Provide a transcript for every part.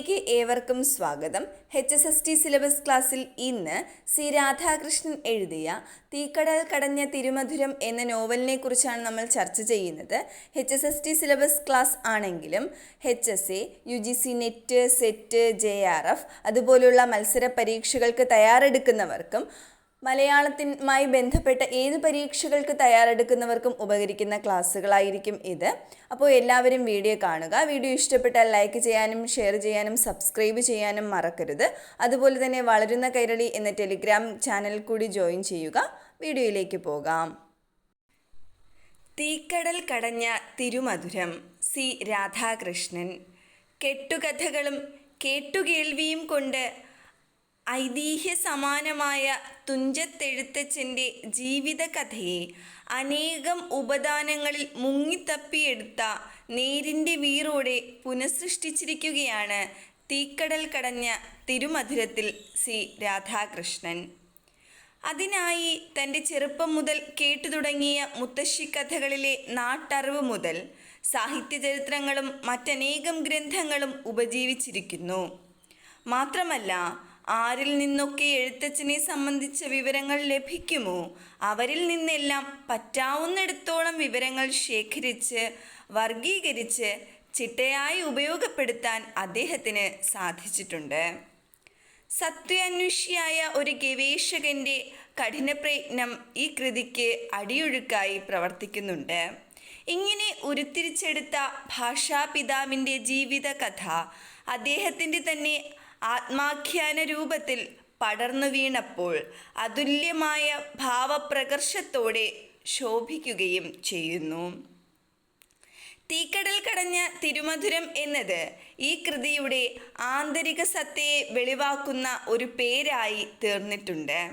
വീഡിയോയിലേക്ക് ഏവർക്കും സ്വാഗതം. H S S T syllabus ക്ലാസ്സിൽ ഇന്ന് സി രാധാകൃഷ്ണൻ എഴുതിയ തീക്കടൽ കടഞ്ഞ തിരുമധുരം എന്ന നോവലിനെ കുറിച്ചാണ് നമ്മൾ ചർച്ച ചെയ്യുന്നത്. H S S T syllabus class ആണെങ്കിലും H S A U G C net set J R F അതുപോലുള്ള മത്സര പരീക്ഷകൾക്ക് തയ്യാറെടുക്കുന്നവർക്കും മലയാളത്തിനുമായി ബന്ധപ്പെട്ട ഏത് പരീക്ഷകൾക്ക് തയ്യാറെടുക്കുന്നവർക്കും ഉപകരിക്കുന്ന ക്ലാസ്സുകളായിരിക്കും ഇത്. അപ്പോൾ എല്ലാവരും വീഡിയോ കാണുക. വീഡിയോ ഇഷ്ടപ്പെട്ടാൽ ലൈക്ക് ചെയ്യാനും ഷെയർ ചെയ്യാനും സബ്സ്ക്രൈബ് ചെയ്യാനും മറക്കരുത്. അതുപോലെ തന്നെ വളരുന്ന കൈരളി എന്ന ടെലിഗ്രാം ചാനൽ കൂടി ജോയിൻ ചെയ്യുക. വീഡിയോയിലേക്ക് പോകാം. തീക്കടൽ കടഞ്ഞ തിരുമധുരം സി. രാധാകൃഷ്ണൻ. കെട്ടുകഥകളും കേട്ടുകേൾവിയും കൊണ്ട് ഐതിഹ്യ സമാനമായ തുഞ്ചത്തെഴുത്തച്ഛന്റെ ജീവിതകഥയെ അനേകം ഉപദാനങ്ങളിൽ മുങ്ങിത്തപ്പിയെടുത്ത നേരിന്റെ വീറോടെ പുനഃസൃഷ്ടിച്ചിരിക്കുകയാണ് തീക്കടൽ കടഞ്ഞ തിരുമധുരത്തിൽ സി രാധാകൃഷ്ണൻ. അതിനായി തന്റെ ചെറുപ്പം മുതൽ കേട്ടു തുടങ്ങിയ മുത്തശ്ശി കഥകളിലെ നാട്ടറിവ് മുതൽ സാഹിത്യചരിത്രങ്ങളും മറ്റനേകം ഗ്രന്ഥങ്ങളും ഉപജീവിച്ചിരിക്കുന്നു. മാത്രമല്ല ആരിൽ നിന്നൊക്കെ എഴുത്തച്ഛനെ സംബന്ധിച്ച വിവരങ്ങൾ ലഭിക്കുമോ? അവരിൽ നിന്നെല്ലാം പറ്റാവുന്നിടത്തോളം വിവരങ്ങൾ ശേഖരിച്ച് വർഗീകരിച്ച് ചിട്ടയായി ഉപയോഗപ്പെടുത്താൻ അദ്ദേഹത്തിന് സാധിച്ചിട്ടുണ്ട്. സത്യാന്വേഷിയായ ഒരു ഗവേഷകന്റെ കഠിനപ്രയത്നം ഈ കൃതിക്ക് അടിയൊഴുക്കായി പ്രവർത്തിക്കുന്നുണ്ട്. ഇങ്ങനെ ഉരുത്തിരിച്ചെടുത്ത ഭാഷാപിതാവിന്റെ ജീവിതകഥ അദ്ദേഹത്തിന്റെ തന്നെ ആത്മാഖ്യാന രൂപത്തിൽ പടർന്നു വീണപ്പോൾ അതുല്യമായ ഭാവപ്രകർഷത്തോടെ ശോഭിക്കുകയും ചെയ്യുന്നു. തീക്കടൽ കടഞ്ഞ തിരുമധുരം എന്നത് ഈ കൃതിയുടെ ആന്തരിക സത്തയെ വെളിവാക്കുന്ന ഒരു പേരായി തീർന്നിട്ടുണ്ട്.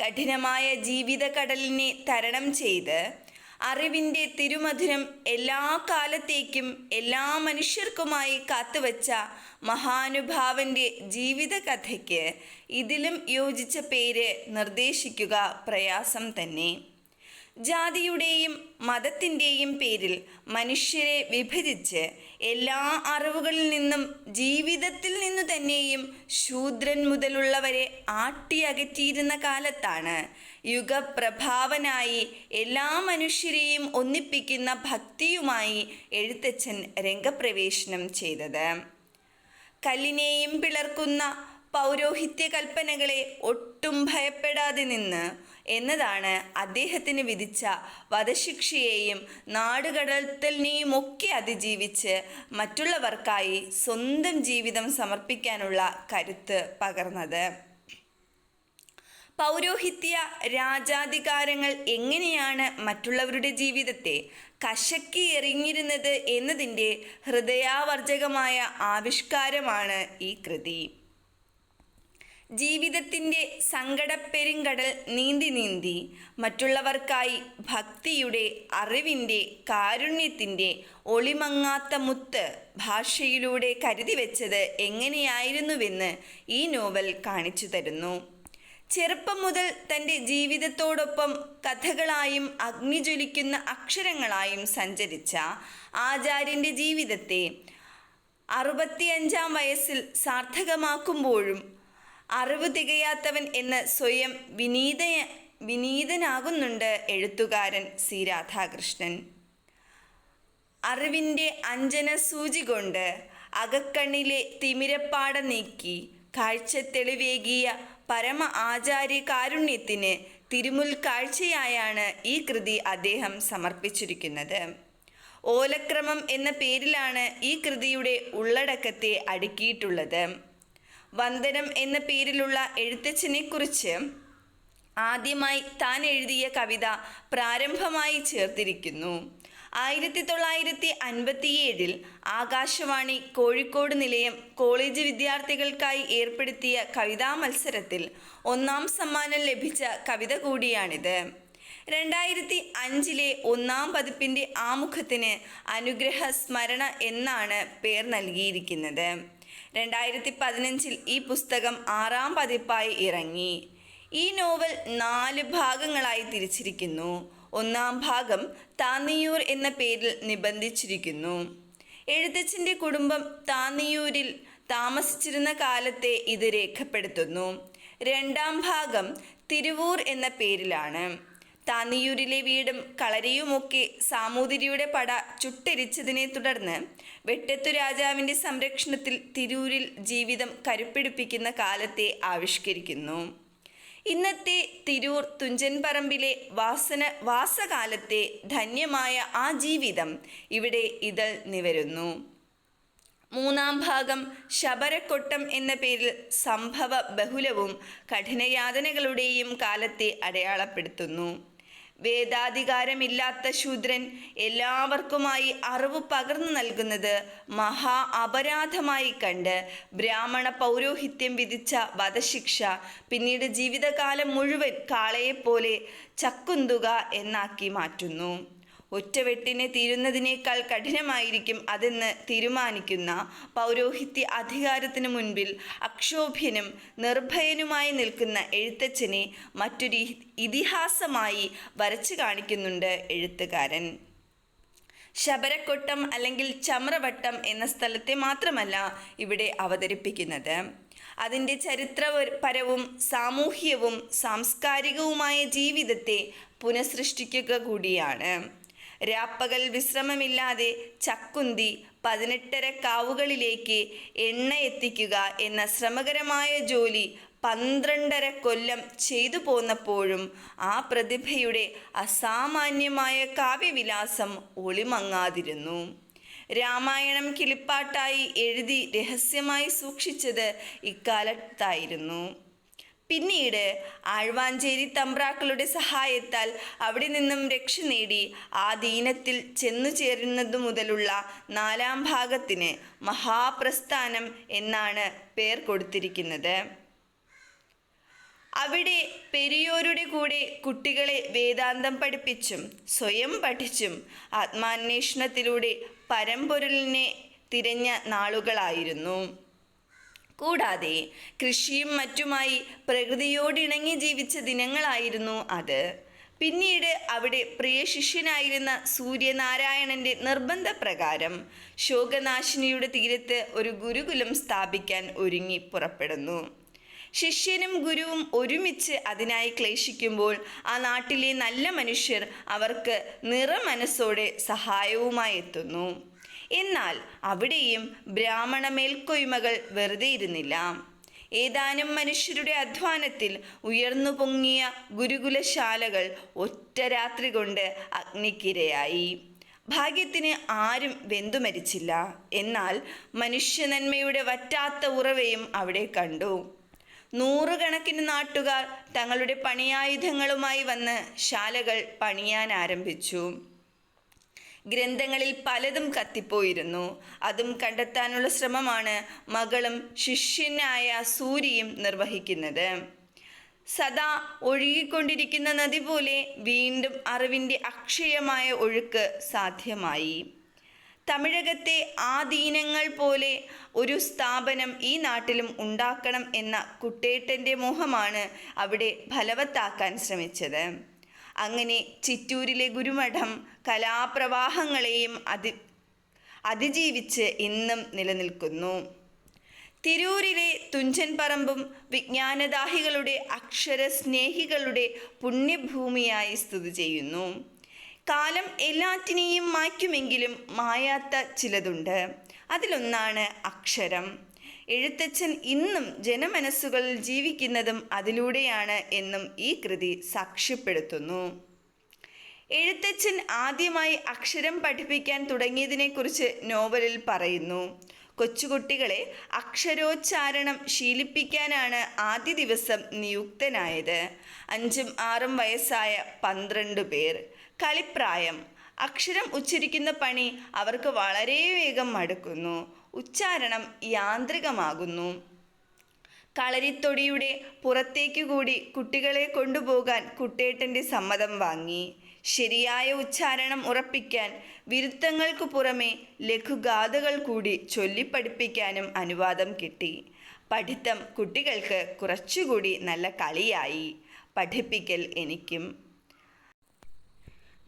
കഠിനമായ ജീവിതകടലിനെ തരണം ചെയ്ത് അറിവിന്റെ തിരുമധുരം എല്ലാ കാലത്തേക്കും എല്ലാ മനുഷ്യർക്കുമായി കാത്തുവച്ച മഹാനുഭാവന്റെ ജീവിതകഥയ്ക്ക് ഇതിലും യോജിച്ച പേര് നിർദ്ദേശിക്കുക പ്രയാസം തന്നെ. ജാതിയുടെയും മതത്തിന്റെയും പേരിൽ മനുഷ്യരെ വിഭജിച്ച് എല്ലാ അറിവുകളിൽ നിന്നും ജീവിതത്തിൽ നിന്നു തന്നെയും ശൂദ്രൻ മുതലുള്ളവരെ ആട്ടിയകറ്റിയിരുന്ന കാലത്താണ് യുഗപ്രഭാവനായി എല്ലാ മനുഷ്യരെയും ഒന്നിപ്പിക്കുന്ന ഭക്തിയുമായി എഴുത്തച്ഛൻ രംഗപ്രവേശനം ചെയ്തത്. കല്ലിനെയും പിളർക്കുന്ന പൗരോഹിത്യ കൽപ്പനകളെ ഒട്ടും ഭയപ്പെടാതെ നിന്ന് എന്നതാണ് അദ്ദേഹത്തിന് വിധിച്ച വധശിക്ഷയെയും നാടുകടത്തലിനെയും ഒക്കെ അതിജീവിച്ച് മറ്റുള്ളവർക്കായി സ്വന്തം ജീവിതം സമർപ്പിക്കാനുള്ള കരുത്ത് പകർന്നത്. പൗരോഹിത്യ രാജാധികാരങ്ങൾ എങ്ങനെയാണ് മറ്റുള്ളവരുടെ ജീവിതത്തെ കശക്കി എറിഞ്ഞിരുന്നത് എന്നതിന്റെ ഹൃദയാവർജകമായ ആവിഷ്കാരമാണ് ഈ കൃതി. ജീവിതത്തിന്റെ സങ്കടപ്പെരുങ്കടൽ നീന്തി നീന്തി മറ്റുള്ളവർക്കായി ഭക്തിയുടെ അറിവിന്റെ കാരുണ്യത്തിന്റെ ഒളിമങ്ങാത്ത മുത്ത് ഭാഷയിലൂടെ കരുതി വെച്ചത് എങ്ങനെയായിരുന്നുവെന്ന് ഈ നോവൽ കാണിച്ചു തരുന്നു. ചെറുപ്പം മുതൽ തന്റെ ജീവിതത്തോടൊപ്പം കഥകളായും അഗ്നിജ്വലിക്കുന്ന അക്ഷരങ്ങളായും സഞ്ചരിച്ച ആചാര്യന്റെ ജീവിതത്തെ അറുപത്തിയഞ്ചാം വയസ്സിൽ സാർത്ഥകമാക്കുമ്പോഴും അറിവ് തികയാത്തവൻ എന്ന് സ്വയം വിനീത വിനീതനാകുന്നുണ്ട് എഴുത്തുകാരൻ സി രാധാകൃഷ്ണൻ. അറിവിന്റെ അഞ്ജന സൂചി കൊണ്ട് അകക്കണ്ണിലെ തിമിരപ്പാട നീക്കി കാഴ്ച തെളിവേകിയ പരമ ആചാര്യ കാരുണ്യത്തിന് തിരുമുൽ കാഴ്ചയായാണ് ഈ കൃതി അദ്ദേഹം സമർപ്പിച്ചിരിക്കുന്നത്. ഓലക്രമം എന്ന പേരിലാണ് ഈ കൃതിയുടെ ഉള്ളടക്കത്തെ അടുക്കിയിട്ടുള്ളത്. വന്ദനം എന്ന പേരിലുള്ള എഴുത്തച്ഛനെക്കുറിച്ച് ആദ്യമായി താൻ എഴുതിയ കവിത പ്രാരംഭമായി ചേർത്തിരിക്കുന്നു. ആയിരത്തി തൊള്ളായിരത്തി അൻപത്തിയേഴിൽ ആകാശവാണി കോഴിക്കോട് നിലയം കോളേജ് വിദ്യാർത്ഥികൾക്കായി ഏർപ്പെടുത്തിയ കവിതാ മത്സരത്തിൽ ഒന്നാം സമ്മാനം ലഭിച്ച കവിത കൂടിയാണിത്. രണ്ടായിരത്തി അഞ്ചിലെ ഒന്നാം പതിപ്പിന്റെ ആമുഖത്തിന് അനുഗ്രഹ സ്മരണ എന്നാണ് പേർ നൽകിയിരിക്കുന്നത്. രണ്ടായിരത്തി പതിനഞ്ചിൽ ഈ പുസ്തകം ആറാം പതിപ്പായി ഇറങ്ങി. ഈ നോവൽ നാല് ഭാഗങ്ങളായി തിരിച്ചിരിക്കുന്നു. ഒന്നാം ഭാഗം താന്നിയൂർ എന്ന പേരിൽ നിബന്ധിച്ചിരിക്കുന്നു. എഴുത്തച്ഛന്റെ കുടുംബം താന്നിയൂരിൽ താമസിച്ചിരുന്ന കാലത്തെ ഇത് രേഖപ്പെടുത്തുന്നു. രണ്ടാം ഭാഗം തിരുവൂർ എന്ന പേരിലാണ്. താന്നിയൂരിലെ വീടും കളരിയുമൊക്കെ സാമൂതിരിയുടെ പട ചുട്ടെരിച്ചതിനെ തുടർന്ന് വെട്ടത്തു രാജാവിന്റെ സംരക്ഷണത്തിൽ തിരൂരിൽ ജീവിതം കരുപ്പിടിപ്പിക്കുന്ന കാലത്തെ ആവിഷ്കരിക്കുന്നു. ഇന്നത്തെ തിരൂർ തുഞ്ചൻപറമ്പിലെ വാസന വാസകാലത്തെ ധന്യമായ ആ ജീവിതം ഇവിടെ ഇതൾ നിവരുന്നു. മൂന്നാം ഭാഗം ശബരക്കൊട്ടം എന്ന പേരിൽ സംഭവ ബഹുലവും കഠിനയാതനകളുടെയും കാലത്തെ അടയാളപ്പെടുത്തുന്നു. വേദാധികാരമില്ലാത്ത ശൂദ്രൻ എല്ലാവർക്കുമായി അറിവ് പകർന്നു നൽകുന്നത് മഹാ അപരാധമായി കണ്ട് ബ്രാഹ്മണ പൗരോഹിത്യം വിധിച്ച വധശിക്ഷ പിന്നീട് ജീവിതകാലം മുഴുവൻ കാളയെപ്പോലെ ചക്കുന്തുക എന്നാക്കി മാറ്റുന്നു. ഒറ്റവെട്ടിനെ തീരുന്നതിനേക്കാൾ കഠിനമായിരിക്കും അതെന്ന് തീരുമാനിക്കുന്ന പൗരോഹിത്യ അധികാരത്തിന് മുൻപിൽ അക്ഷോഭ്യനും നിർഭയനുമായി നിൽക്കുന്ന എഴുത്തച്ഛനെ മറ്റൊരു ഇതിഹാസമായി വരച്ചു കാണിക്കുന്നുണ്ട് എഴുത്തുകാരൻ. ശബരക്കൊട്ടം അല്ലെങ്കിൽ ചമ്രവട്ടം എന്ന സ്ഥലത്തെ മാത്രമല്ല ഇവിടെ അവതരിപ്പിക്കുന്നത്. അതിന്റെ ചരിത്രപരവും സാമൂഹ്യവും സാംസ്കാരികവുമായ ജീവിതത്തെ പുനഃസൃഷ്ടിക്കുക കൂടിയാണ്. രാപ്പകൽ വിശ്രമമില്ലാതെ ചക്കുന്തി പതിനെട്ടര കാവുകളിലേക്ക് എണ്ണ എത്തിക്കുക എന്ന ശ്രമകരമായ ജോലി പന്ത്രണ്ടര കൊല്ലം ചെയ്തു പോന്നപ്പോഴും ആ പ്രതിഭയുടെ അസാമാന്യമായ കാവ്യവിലാസം ഒളിമങ്ങാതിരുന്നു. രാമായണം കിളിപ്പാട്ടായി എഴുതി രഹസ്യമായി സൂക്ഷിച്ചത് ഇക്കാലത്തായിരുന്നു. പിന്നീട് ആഴ്വാഞ്ചേരി തമ്പ്രാക്കളുടെ സഹായത്താൽ അവിടെ നിന്നും രക്ഷ നേടി ആ ദീനത്തിൽ ചെന്നു ചേരുന്നതു മുതലുള്ള നാലാം ഭാഗത്തിന് മഹാപ്രസ്ഥാനം എന്നാണ് പേർ കൊടുത്തിരിക്കുന്നത്. അവിടെ പെരിയോരുടെ കൂടെ കുട്ടികളെ വേദാന്തം പഠിപ്പിച്ചും സ്വയം പഠിച്ചും ആത്മാന്വേഷണത്തിലൂടെ പരമ്പൊരുളിനെ തിരഞ്ഞ നാളുകളായിരുന്നു. കൂടാതെ കൃഷിയും മറ്റുമായി പ്രകൃതിയോടിണങ്ങി ജീവിച്ച ദിനങ്ങളായിരുന്നു അത്. പിന്നീട് അവിടെ പ്രിയ ശിഷ്യനായിരുന്ന സൂര്യനാരായണന്റെ നിർബന്ധപ്രകാരം ശോകനാശിനിയുടെ തീരത്ത് ഒരു ഗുരുകുലം സ്ഥാപിക്കാൻ ഒരുങ്ങി പുറപ്പെടുന്നു. ശിഷ്യനും ഗുരുവും ഒരുമിച്ച് അതിനായി ക്ലേശിക്കുമ്പോൾ ആ നാട്ടിലെ നല്ല മനുഷ്യർ അവർക്ക് നിറമനസ്സോടെ സഹായവുമായി എത്തുന്നു. എന്നാൽ അവിടെയും ബ്രാഹ്മണ മേൽക്കൊയ്മകൾ വെറുതെ ഇരുന്നില്ല. ഏതാനും മനുഷ്യരുടെ അധ്വാനത്തിൽ ഉയർന്നു പൊങ്ങിയ ഗുരുകുലശാലകൾ ഒറ്റ രാത്രി കൊണ്ട് അഗ്നിക്കിരയായി. ഭാഗ്യത്തിന് ആരും വെന്തു മരിച്ചില്ല. എന്നാൽ മനുഷ്യനന്മയുടെ വറ്റാത്ത ഉറവയും അവിടെ കണ്ടു. നൂറുകണക്കിന് നാട്ടുകാർ തങ്ങളുടെ പണിയായുധങ്ങളുമായി വന്ന് ശാലകൾ പണിയാൻ ആരംഭിച്ചു. ഗ്രന്ഥങ്ങളിൽ പലതും കത്തിപ്പോയിരുന്നു. അതും കണ്ടെത്താനുള്ള ശ്രമമാണ് മകളും ശിഷ്യനായ സൂര്യയും നിർവഹിക്കുന്നത്. സദാ ഒഴുകിക്കൊണ്ടിരിക്കുന്ന നദി പോലെ വീണ്ടും അറിവിന്റെ അക്ഷയമായ ഒഴുക്ക് സാധ്യമായി. തമിഴകത്തെ ആദീനങ്ങൾ പോലെ ഒരു സ്ഥാപനം ഈ നാട്ടിലും ഉണ്ടാക്കണം എന്ന കുട്ടേട്ടന്റെ മോഹമാണ് അവിടെ ഫലവത്താക്കാൻ ശ്രമിച്ചത്. അങ്ങനെ ചിറ്റൂരിലെ ഗുരുമഠം കലാപ്രവാഹങ്ങളെയും അതി അതിജീവിച്ച് ഇന്നും നിലനിൽക്കുന്നു. തിരൂരിലെ തുഞ്ചൻ പറമ്പും വിജ്ഞാനദാഹികളുടെ അക്ഷരസ്നേഹികളുടെ പുണ്യഭൂമിയായി സ്ഥിതി ചെയ്യുന്നു. കാലം എല്ലാറ്റിനെയും മായ്ക്കുമെങ്കിലും മായാത്ത ചിലതുണ്ട്. അതിലൊന്നാണ് അക്ഷരം. എഴുത്തച്ഛൻ ഇന്നും ജനമനസ്സുകളിൽ ജീവിക്കുന്നതും അതിലൂടെയാണ് എന്നും ഈ കൃതി സാക്ഷ്യപ്പെടുത്തുന്നു. എഴുത്തച്ഛൻ ആദ്യമായി അക്ഷരം പഠിപ്പിക്കാൻ തുടങ്ങിയതിനെക്കുറിച്ച് നോവലിൽ പറയുന്നു. കൊച്ചുകുട്ടികളെ അക്ഷരോച്ചാരണം ശീലിപ്പിക്കാനാണ് ആദ്യ ദിവസം നിയുക്തനായത്. അഞ്ചും ആറും വയസ്സായ പന്ത്രണ്ട് പേർ. കളിപ്രായം. അക്ഷരം ഉച്ചരിക്കുന്ന പണി അവർക്ക് വളരെ വേഗം മടുക്കുന്നു. ഉച്ചാരണം യാന്ത്രികമാകുന്നു. കളരിത്തൊടിയുടെ പുറത്തേക്കു കൂടി കുട്ടികളെ കൊണ്ടുപോകാൻ കുട്ടേട്ടന്റെ സമ്മതം വാങ്ങി. ശരിയായ ഉച്ചാരണം ഉറപ്പിക്കാൻ വിരുദ്ധങ്ങൾക്കു പുറമെ ലഘുഗാഥകൾ കൂടി ചൊല്ലിപ്പഠിപ്പിക്കാനും അനുവാദം കിട്ടി. പഠിത്തം കുട്ടികൾക്ക് കുറച്ചുകൂടി നല്ല കളിയായി. പഠിപ്പിക്കൽ എനിക്കും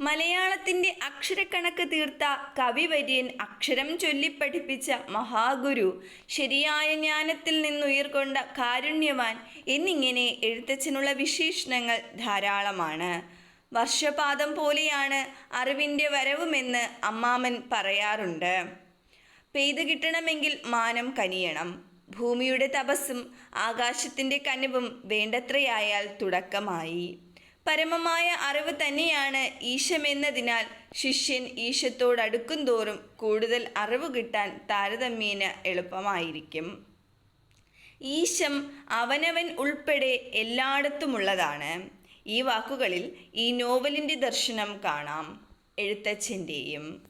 മലയാളത്തിന്റെ അക്ഷരക്കണക്ക് തീർത്ത കവിവര്യൻ അക്ഷരം ചൊല്ലിപ്പഠിപ്പിച്ച മഹാഗുരു. ശരിയായ ജ്ഞാനത്തിൽ നിന്നുയർകൊണ്ട കാരുണ്യവാൻ എന്നിങ്ങനെ എഴുത്തച്ഛനുള്ള വിശേഷണങ്ങൾ ധാരാളമാണ്. വർഷപാതം പോലെയാണ് അറിവിന്റെ വരവുമെന്ന് അമ്മാമൻ പറയാറുണ്ട്. പെയ്തു കിട്ടണമെങ്കിൽ മാനം കനിയണം. ഭൂമിയുടെ തപസ്സും ആകാശത്തിന്റെ കനിവും വേണ്ടത്രയായാൽ തുടക്കമായി. പരമമായ അറിവ് തന്നെയാണ് ഈശമെന്നതിനാൽ ശിഷ്യൻ ഈശത്തോടടുക്കും തോറും കൂടുതൽ അറിവ് കിട്ടാൻ താരതമ്യേന എളുപ്പമായിരിക്കും. ഈശം അവനവൻ ഉൾപ്പെടെ എല്ലായിടത്തുമുള്ളതാണ്. ഈ വാക്കുകളിൽ ഈ നോവലിന്റെ ദർശനം കാണാം. എഴുത്തച്ഛന്റെയും